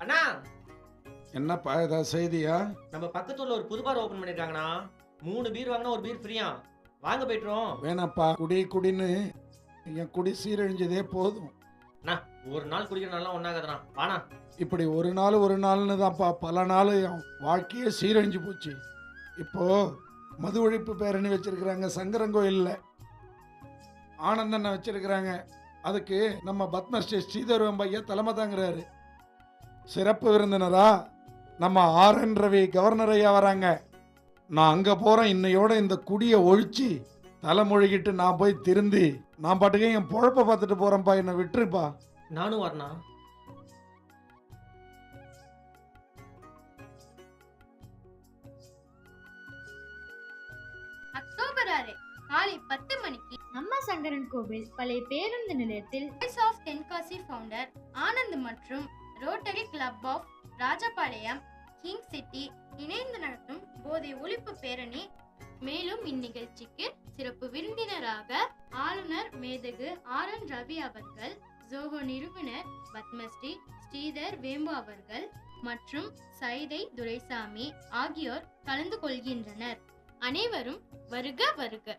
அண்ணா! என்னப்பா ஏதாவது செய்தியா? நம்ம பக்கத்துல ஒரு புது பார் ஓபன் பண்ணிருக்காங்கண்ணா. மூணு பீர் வாங்கினா ஒரு பீர் ஃப்ரீயா வாங்க போயிட்டுறோம். வேணாப்பா குடி குடின்னு. என் குடி சீரழிஞ்சதே போதும். அண்ணா ஒரு நாள் குடிக்கிறனால ஒன்னாகாதுண்ணா வாண்ணா. இப்படி ஒரு நாள் ஒரு நாள்னு தான்ப்பா. பல நாள் என் வாழ்க்கையே சீரழிஞ்சு போச்சு. இப்போ மது ஒழிப்பு பேரணி வச்சிருக்கிறாங்க சங்கரங்கோயிலில் ஆனந்தண்ணன் வச்சிருக்கிறாங்க. அதுக்கு நம்ம பத்மஸ்ரீ ஸ்ரீதர்வம் பையா தலைமை தாங்கிறாரு. சிறப்பு விருந்தினரா? நம்ம ஆர். என். ரவி கவர்னர் ஐயா வராங்க. நான் அங்கே போகிறேன் இன்னையோட இந்த குடியை ஒழிச்சு தலைமொழிகிட்டு நான் போய் திருந்தி நான் பாட்டுக்கே என் பொழப்ப பார்த்துட்டு போகிறேன்ப்பா என்னை விட்டுருப்பா. நானும் வரேண்ணா அக்டோபர் ஆறு காலை பத்து மணிக்கு நம்ம சங்கரன் கோவில் பழைய பேருந்து நிலையத்தில் voice of Tenkasi founder Anand மற்றும் rotary club of Rajapalayam king city இணைந்து நடத்தும் போதை ஒழிப்பு பேரணி. மேலும் இந்நிகழ்ச்சிக்கு சிறப்பு விருந்தினராக ஆளுநர் மேதகு ஆர் என் ரவி அவர்கள் ஜோகோ நிறுவனர் பத்மஸ்ரீ ஸ்ரீதர் வேம்பு அவர்கள் மற்றும் சைதை துரைசாமி ஆகியோர் கலந்து கொள்கின்றனர். அனைவரும் வருக வருக.